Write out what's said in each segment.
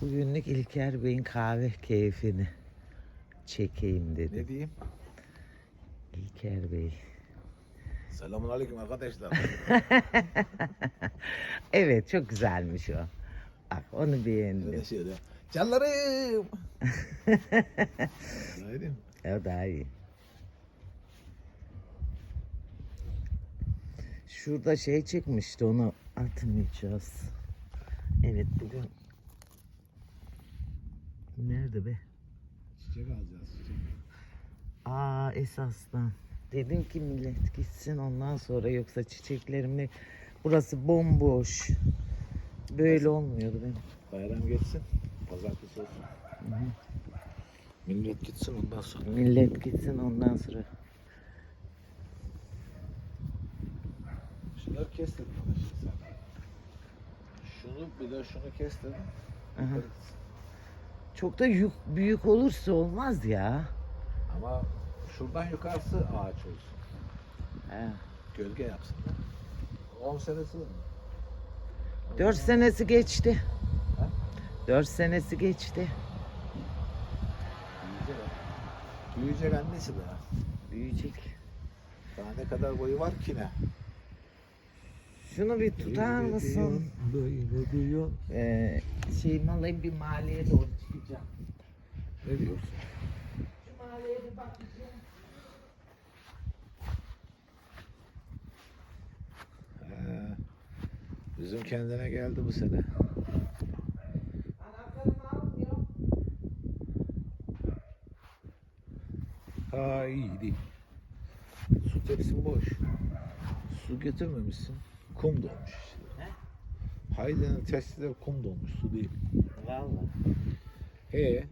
Bugünlük İlker Bey'in kahve keyfini çekeyim Ne dedim. diyeyim? İlker Bey. Selamun aleyküm arkadaşlar. Evet çok güzelmiş o. Bak onu beğendim. şöyle. Canlarım. ne diyeyim? O daha iyi. Şurada şey çıkmıştı onu atmayacağız. Evet bugün Nerede be? Çiçek alacağız çiçek. Aa esasdan. Dedim ki millet gitsin ondan sonra yoksa çiçeklerimi burası bomboş. Böyle olmuyordu benim. Bayram geçsin. Pazartesi olsun. Millet gitsin ondan sonra. Millet gitsin ondan sonra. Şunları kes dedim. Şunu bir de şunu kes dedim. Aha. Çok da yük, büyük olursa olmaz ya. Ama şuradan yukarısı ağaç olsun. He. Gölge yapsınlar. 10 senesi mi? Dört senesi geçti. Ha? Dört senesi geçti. Büyüyecek. ha. Büyüyecek annesi daha. Büyüyecek. Daha ne kadar boyu var ki ne? Şunu bir tutar mısın? Böyle diyor. Ee, şey alayım bir mahalleye doğru çıkacağım. Ne diyorsun? Şu mahalleye bir bakacağım. He. Bizim kendine geldi bu sene. Anahtarımı almıyor. Haydi. Su tepsin boş. Su götürmemişsin. Kum dolmuş işte. Haydi'nin testileri kum dolmuş su değil. Vallahi. He.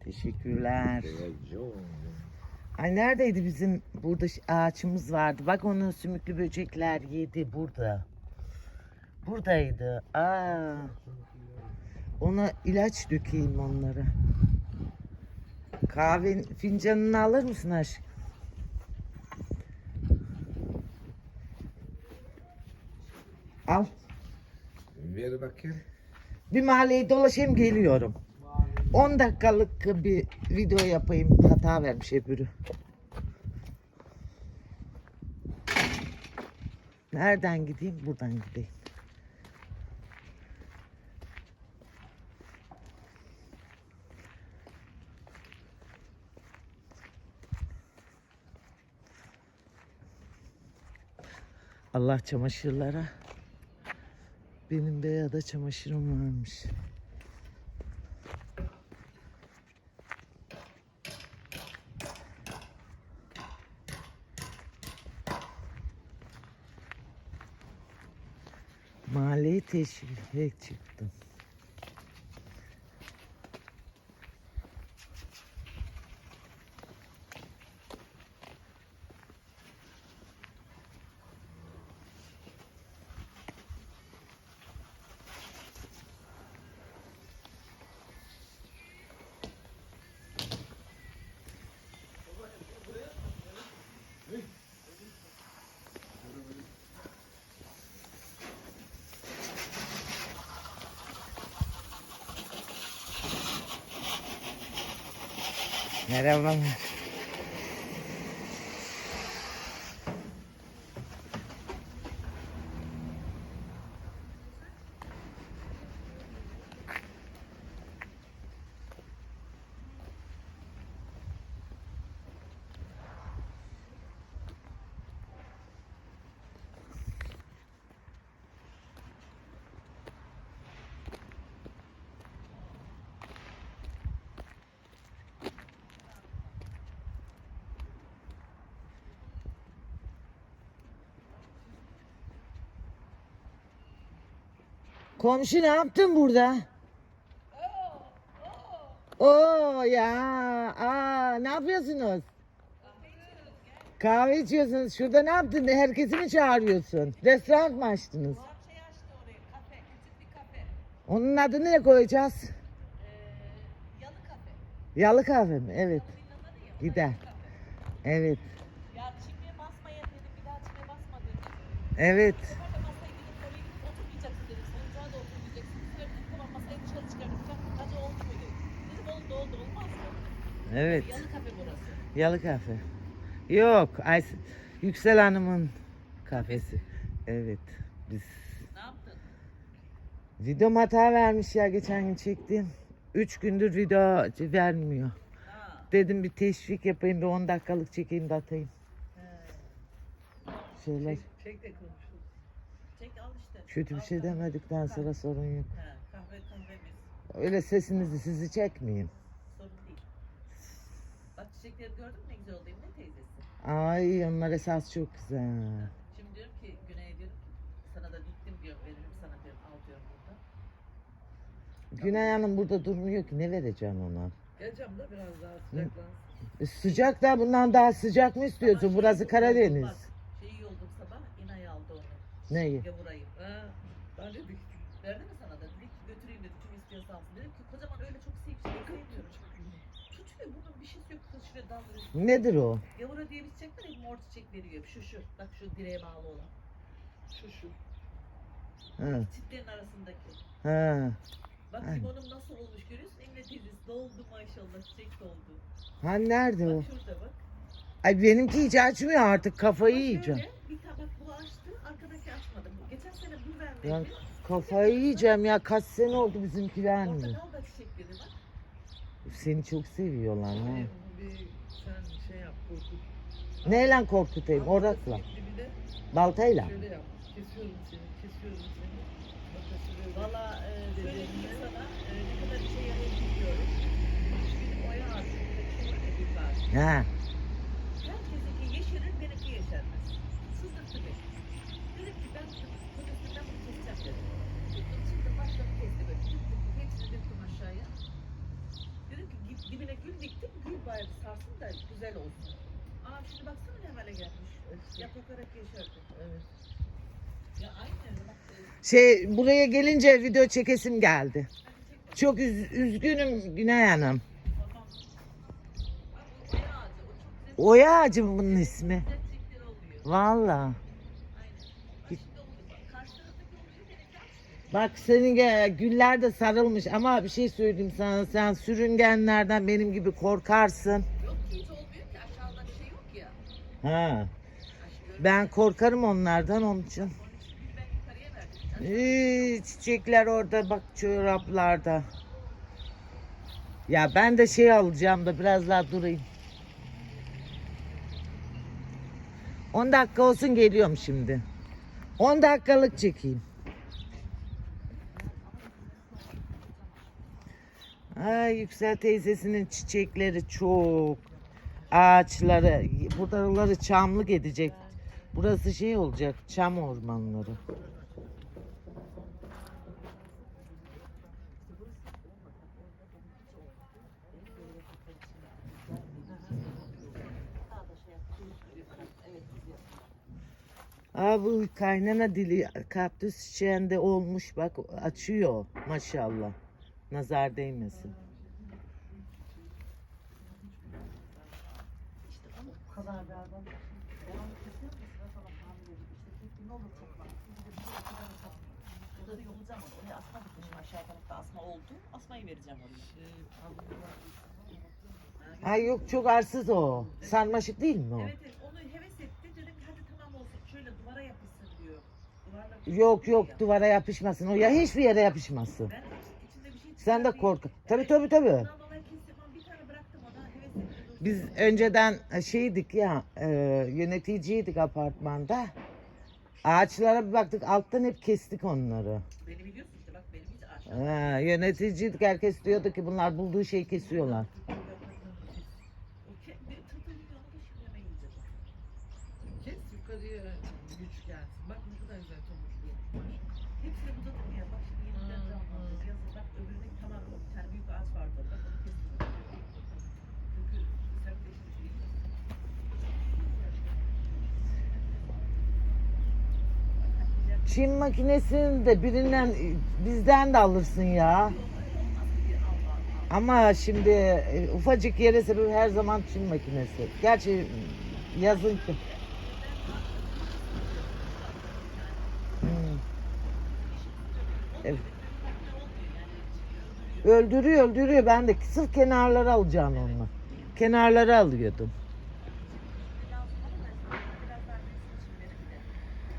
Teşekkürler. Televizyon. Ay neredeydi bizim burada ağaçımız vardı. Bak onu sümüklü böcekler yedi burada. Buradaydı. Aa. Ona ilaç dökeyim onlara. Kahve fincanını alır mısın aşkım? Al. Ver bakayım. Bir mahalleyi dolaşayım geliyorum. 10 dakikalık bir video yapayım. Hata vermiş öbürü. Nereden gideyim? Buradan gideyim. Allah çamaşırlara. Benim beyada çamaşırım varmış. Mahalleyi teşvife çıktım. Merhaba. Komşu ne yaptın burada? Oo ya. Aa ne yapıyorsunuz? Kahve içiyorsunuz. Şurada ne yaptın? Herkesi mi çağırıyorsun? Restoran mı açtınız? Şey açtı oraya, kafe, küçük bir kafe. Onun adını ne koyacağız? Ee, yalı kafe. Yalı kahve mi? Evet. Gider. Evet. Ya çimdiye basmayın dedim, bir daha çimdiye basma dedim. Evet. Bu sefer de masaya gidip oraya gidip oturmayacaksın dedim. Salıncağa da oturmayacaksın. Bu sefer dedim tamam masayı dışarı çıkartacağım. Evet. Yalı kafe burası. Yalı kafe. Yok. Ay, Yüksel Hanım'ın kafesi. Evet. Biz Ne yaptın? Videom hata vermiş ya geçen gün çektim. Üç gündür video vermiyor. Ha. Dedim bir teşvik yapayım bir 10 dakikalık çekeyim de atayım. Şeyler Çek de konuşuruz. Çek al işte. kötü bir şey kahve. demedikten sonra sorun yok. He, kahve kahvemiz. Öyle sesinizi sizi çekmeyeyim. Çiçekleri gördün mü ne güzel oldu ne teyzesi? Ay onlar esas çok güzel. Şimdi diyorum ki Güney'e diyorum ki sana da diktim diyorum veririm sana diyorum al diyorum burada. Güney Hanım burada durmuyor ki ne vereceğim ona? Geleceğim de biraz daha sıcaklansın. E, sıcak da bundan daha sıcak mı istiyorsun? Ama Burası şeyi Karadeniz. bak, Şeyi yoldum sabah İnay aldı onu. Neyi? Gavurayı. Ha. Ben de şuraya daldırıyor. Nedir o? Gavura diye bir çiçek var ya mor çiçek veriyor. Şu şu. Bak şu direğe bağlı olan. Şu şu. Ha. Çitlerin arasındaki. Ha. Bak Aynen. limonum nasıl olmuş görüyorsun? Emre teyzesi doldu maşallah çiçek doldu. Ha nerede o? Bak şurada bak. Ay benimki hiç açmıyor artık kafayı Bak yiyeceğim. şöyle, Bir tabak bu açtı, arkadaki açmadı. Geçen sene bu vermedi. Ya kafayı yiyeceğim ya kaç sene oldu bizimki vermiyor. Portakal da çiçekleri var. Seni çok seviyorlar ha. Sen şey yap korkut. Neyle korkutayım? Orakla. Baltayla. şöyle yap. Kesiyorum seni, kesiyorum seni. Valla e, şöyle diyeyim sana e, ne kadar işe yarar bilmiyorum. Benim oya ağacım, bir de büyük ağacım. Ha. Herkesinki yeşerir, benimki yeşermez. Sızıktı beni. Dedim ki ben kocasından bunu keseceğim dedim. Tuttum çıktım başladım kesti böyle. Da güzel olsun. Aa şimdi baksana ne hale gelmiş. Evet. Ya aynen bak. Şey buraya gelince video çekesim geldi. Çok üz- üzgünüm Güney Hanım. Oya ağacı. Mı bunun ismi? Valla. Bak senin ge- güller de sarılmış ama bir şey söyleyeyim sana. Sen sürüngenlerden benim gibi korkarsın. Yok ki hiç olmuyor ki aşağıda bir şey yok ya. Ha. Ben korkarım onlardan onun için. Ee, çiçekler orada bak çoraplarda. Ya ben de şey alacağım da biraz daha durayım. 10 dakika olsun geliyorum şimdi. 10 dakikalık çekeyim. Ay Yüksel teyzesinin çiçekleri çok. Ağaçları, buraları çamlık edecek. Burası şey olacak, çam ormanları. Aa bu kaynana dili kaktüs çiçeğinde olmuş bak açıyor maşallah. Nazar değmesin. Burada da yollayacağım onu. Oraya asma dikmişim aşağı tarafta asma oldu. Asmayı vereceğim oraya. Ay yok çok arsız o. Sarmaşık değil mi o? Evet evet onu heves etti. Dedim ki hadi tamam olsun. Şöyle duvara yapışsın diyor. Duvarla bir şey Yok yok ya. duvara yapışmasın. O ya hiçbir yere yapışmasın. Ben içinde bir şey Sen de çıkar diye- kork. Tabii tabii tabii. Ondan dolayı kestim ama bir tane bıraktım ona heves etti. dursun. Biz önceden şeydik ya e, yöneticiydik apartmanda. Ağaçlara bir baktık alttan hep kestik onları. Beni biliyorsun işte bak benim hiç aşağı. Ha, yöneticiydik herkes diyordu ki bunlar bulduğu şeyi kesiyorlar. O kendi tırtılıyor onu da şimdi hemen yiyeceğim. kes yukarıya güç gelsin. Bak ne kadar güzel tomurcuk olmuş. Hepsini budadım ya. Bak şimdi yeniden Hı, canlandı. hı. Yazın bak öbürüne tamam o bir tane büyük ağaç vardı. Bak onu kestim. Çünkü sertleşmiş değil mi? Çim makinesini de birinden bizden de alırsın ya. Ama şimdi e, ufacık yere sebep her zaman çim makinesi. Gerçi yazın ki. Hmm. Evet. Öldürüyor öldürüyor ben de sırf kenarları alacağım onu. kenarları alıyordum.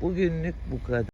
Bugünlük bu kadar.